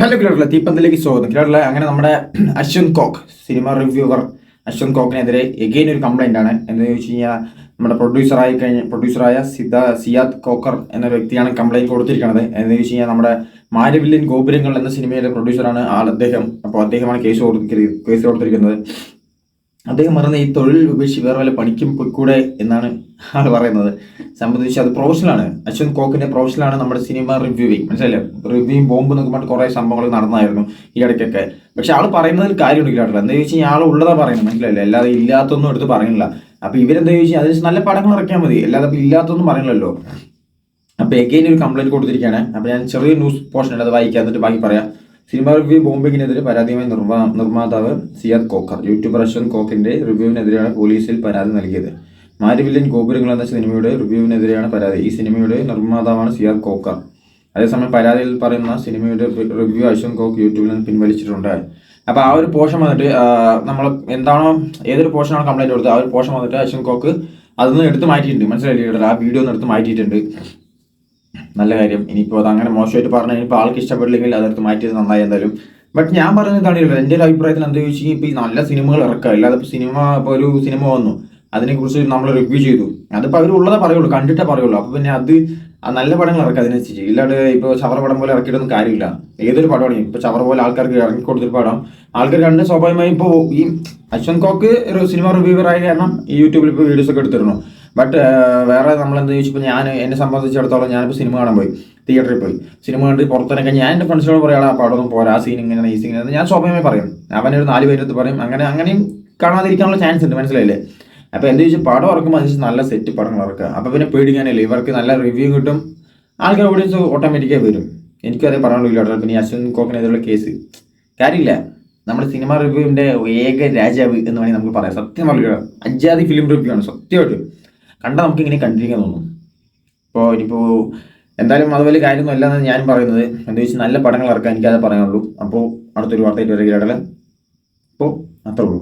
Hello കിലോട്ടിലെ തീപ്പന്തിലേക്ക് സ്വാഗതം. കിലോട്ടിലെ അങ്ങനെ നമ്മുടെ അശ്വന്ത് കോക്ക് സിനിമ റിവ്യൂവർ അശ്വന്ത് കോക്കിനെതിരെ എഗെയിൻ ഒരു കംപ്ലൈന്റ് ആണ്. എന്ന് ചോദിച്ചു കഴിഞ്ഞാൽ നമ്മുടെ പ്രൊഡ്യൂസറായി കഴിഞ്ഞ പ്രൊഡ്യൂസറായ സിദ്ധ സിയാദ് കോക്കർ എന്ന വ്യക്തിയാണ് കംപ്ലൈന്റ് കൊടുത്തിരിക്കുന്നത്. എന്ന് ചോദിച്ചു കഴിഞ്ഞാൽ നമ്മുടെ മാരവില്യൻ ഗോപുരങ്ങൾ എന്ന സിനിമയിലെ പ്രൊഡ്യൂസറാണ് ആൾ അദ്ദേഹം. അപ്പോൾ അദ്ദേഹമാണ് കേസ് കൊടുത്തിരിക്കുന്നത് കേസ് കൊടുത്തിരിക്കുന്നത്. അദ്ദേഹം പറയുന്നത് ഈ തൊഴിൽ ഉപേക്ഷിച്ച് വേറെ വല്ല പണിക്കും പൊയ്ക്കൂടെ എന്നാണ് ആൾ പറയുന്നത്. സംബന്ധിച്ച് അത് പ്രൊഫഷനാണ് അശ്വന്ത് കോക്കിന്റെ പ്രൊഫഷനാണ് നമ്മുടെ സിനിമ റിവ്യൂവിങ് മനസ്സിലല്ലേ റിവ്യൂയും ബോംബ് എന്നൊക്കെ പറഞ്ഞിട്ട് കുറേ സംഭവങ്ങൾ നടന്നായിരുന്നു ഈ ഇടയ്ക്കൊക്കെ. പക്ഷെ ആൾ പറയുന്നതിൽ കാര്യമുണ്ട് കേട്ടില്ല എന്താ ചോദിച്ചാൽ ആൾ ഉള്ളതാ പറയുന്നത്. മനസ്സിലല്ലേ അല്ലാതെ ഇല്ലാത്തൊന്നും എടുത്ത് പറയുന്നില്ല. അപ്പൊ ഇവരെന്താ ചോദിച്ചാൽ അതിന് നല്ല പടങ്ങൾ ഇറക്കിയാൽ മതി. അല്ലാതെ ഇല്ലാത്തൊന്നും പറയണല്ലോ അപ്പൊ എഗെയിൻ ഒരു കംപ്ലൈന്റ് കൊടുത്തിരിക്കുകയാണ്. അപ്പൊ ഞാൻ ചെറിയ ന്യൂസ് പോർഷൻ അത് വായിക്കാം. എന്നിട്ട് ബാക്കി പറയാം. സിനിമ റിവ്യൂ ബോംബിങ്ങിനെതിരെ പരാതിയുമായി നിർമ്മാ നിർമ്മാതാവ് സിയാദ് കോക്കർ. യൂട്യൂബർ അശ്വന്ത് കോക്കിന്റെ റിവ്യൂവിനെതിരെയാണ് പോലീസിൽ പരാതി നൽകിയത്. മാരിവില്ലൻ ഗോപുരങ്ങൾ എന്ന സിനിമയുടെ റിവ്യൂവിനെതിരെയാണ് പരാതി. ഈ സിനിമയുടെ നിർമ്മാതാവാണ് സിയാദ് കോക്കർ. അതേസമയം പരാതിയിൽ പറയുന്ന സിനിമയുടെ റിവ്യൂ അശ്വന്ത് കോക്ക് യൂട്യൂബിൽ നിന്ന് പിൻവലിച്ചിട്ടുണ്ട്. അപ്പൊ ആ ഒരു പോഷൻ വന്നിട്ട് നമ്മൾ എന്താണോ ഏതൊരു പോർഷനാണ് കംപ്ലൈന്റ് കൊടുത്തത് ആ ഒരു പോഷൻ വന്നിട്ട് അശ്വന്ത് കോക്ക് അതൊന്നും എടുത്ത് മാറ്റിയിട്ടുണ്ട്. മനസ്സിലായില്ലേ ആ വീഡിയോ ഒന്ന് എടുത്ത് മാറ്റിയിട്ടുണ്ട്. നല്ല കാര്യം. ഇനിയിപ്പോൾ അത് അങ്ങനെ മോശമായിട്ട് പറഞ്ഞാൽ ഇനിയിപ്പോൾ ആൾക്ക് ഇഷ്ടപ്പെട്ടില്ലെങ്കിൽ അതെടുത്ത് മാറ്റിയത് നന്നായി എന്തായാലും. ബട്ട് ഞാൻ പറഞ്ഞത് കാണില്ല എന്റെ ഒരു അഭിപ്രായത്തിൽ എന്താ ചോദിച്ചു ഇപ്പോൾ ഈ നല്ല സിനിമകൾ ഇറക്കുക അല്ലാതെ ഇപ്പോൾ സിനിമ ഇപ്പോൾ ഒരു സിനിമ വന്നു അതിനെക്കുറിച്ച് നമ്മൾ റിവ്യൂ ചെയ്തു. അതിപ്പോൾ അവർ ഉള്ളതേ പറയുള്ളൂ കണ്ടിട്ടേ പറയുള്ളൂ. അപ്പോൾ പിന്നെ അത് ആ നല്ല പടങ്ങൾ ഇറക്കുക അതിനനുസരിച്ച്. ഇല്ലാണ്ട് ഇപ്പോൾ ചവറ പടം പോലെ ഇറക്കിയിട്ടൊന്നും കാര്യമില്ല. ഏതൊരു പടമാണ് ഇപ്പോൾ ചവറ പോലെ ആൾക്കാർക്ക് ഇറങ്ങി കൊടുത്തൊരു പടം. ആൾക്കാർ കണ്ട് സ്വാഭാവികമായും ഇപ്പോൾ ഈ അശ്വന്ത് കോക്ക് ഒരു സിനിമ റിവ്യൂവർ ആയ കാരണം ഈ യൂട്യൂബിൽ ഇപ്പോൾ വീഡിയോസ് ഒക്കെ എടുത്തിരുന്നു. ബട്ട് വേറെ നമ്മൾ എന്താ ചോദിച്ചപ്പോൾ ഞാൻ എന്നെ സംബന്ധിച്ചിടത്തോളം ഞാനിപ്പോൾ സിനിമ കാണാൻ പോയി. തിയേറ്ററിൽ പോയി. സിനിമ കണ്ട് പുറത്തിറക്കാൻ ഞാൻ എന്റെ ഫ്രണ്ട്സിനോട് പറയാം ആ പടമൊന്നും പോരാ. ആ സീൻ ഇങ്ങനെ ഈ സീൻ ഞാൻ സ്വാഭാവികമായി പറയും. അവനൊരു നാല് പേരെടുത്ത് പറയും അങ്ങനെ അങ്ങനെയും കാണാതിരിക്കാനുള്ള ചാൻസ് ഉണ്ട്. മനസ്സിലായില്ലേ? അപ്പോൾ എന്താ ചോദിച്ചാൽ പടം ഇറക്കുമ്പോൾ അതിന് നല്ല സെറ്റ് പടങ്ങൾ ഇറക്കുക. അപ്പോൾ പിന്നെ പേടിക്കാനില്ല. ഇവർക്ക് നല്ല റിവ്യൂ കിട്ടും. ആൾക്കാർ ഓഡിയൻസ് ഓട്ടോമാറ്റിക്കായി വരും. എനിക്കും അതേ പറയാനുള്ളൂ പിന്നെ അശ്വിൻ കോക്കിനെതിരെയുള്ള കേസ് കാര്യമില്ല. നമ്മുടെ സിനിമ റിവ്യൂവിന്റെ ഏക രാജാവ് എന്ന് വേണമെങ്കിൽ നമുക്ക് പറയാം. സത്യം പറയുക അജാതി ഫിലിം റിവ്യൂ ആണ്. സത്യമായിട്ട്. കണ്ടാൽ നമുക്ക് ഇങ്ങനെ കണ്ടിരിക്കാൻ തോന്നും. ഇപ്പോൾ ഇനിയിപ്പോൾ എന്തായാലും അത് വലിയ കാര്യമൊന്നും അല്ലെന്ന് ഞാൻ പറയുന്നത്. എന്താ വെച്ചാൽ നല്ല പടങ്ങൾ ഇറക്കാൻ എനിക്കത് പറയാനുള്ളൂ. അപ്പോൾ അടുത്തൊരു വാർത്തയായിട്ട് വരികയാണല്ലേ അപ്പോൾ അത്രേ ഉള്ളൂ.